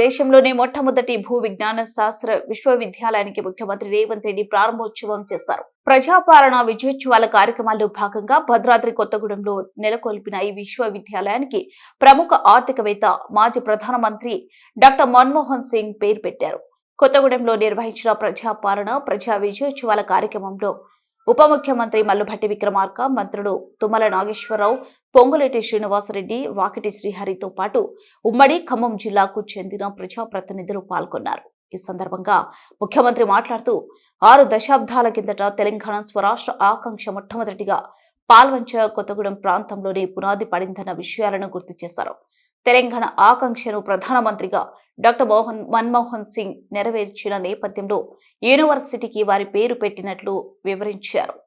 దేశంలోనే మొట్టమొదటి భూ విజ్ఞాన శాస్త్ర విశ్వవిద్యాలయానికి ముఖ్యమంత్రి రేవంత్ రెడ్డి ప్రారంభోత్సవం చేశారు. ప్రజాపాలన విజయోత్సవాల కార్యక్రమాల్లో భాగంగా భద్రాద్రి కొత్తగూడెంలో నెలకొల్పిన ఈ విశ్వవిద్యాలయానికి ప్రముఖ ఆర్థికవేత్త మాజీ ప్రధానమంత్రి డాక్టర్ మన్మోహన్ సింగ్ పేరు పెట్టారు. కొత్తగూడెంలో నిర్వహించిన ప్రజాపాలన ప్రజా విజయోత్సవాల కార్యక్రమంలో ఉప ముఖ్యమంత్రి మల్లుభట్టి విక్రమార్క మంత్రులు తుమ్మల నాగేశ్వరరావు పొంగులేటి శ్రీనివాసరెడ్డి వాకిటి శ్రీహరితో పాటు ఉమ్మడి ఖమ్మం జిల్లాకు చెందిన ప్రజాప్రతినిధులు పాల్గొన్నారు. ఈ సందర్భంగా ముఖ్యమంత్రి మాట్లాడుతూ ఆరు దశాబ్దాల కిందట తెలంగాణ స్వరాష్ట్ర ఆకాంక్ష మొట్టమొదటిగా పాల్వంచ కొత్తగూడెం ప్రాంతంలోనే పునాది పడిందన్న విషయాలను గుర్తు చేశారు. తెలంగాణ ఆకాంక్షను ప్రధానమంత్రిగా డాక్టర్ మోహన్ మన్మోహన్ సింగ్ నెరవేర్చిన నేపథ్యంలో యూనివర్సిటీకి వారి పేరు పెట్టినట్లు వివరించారు.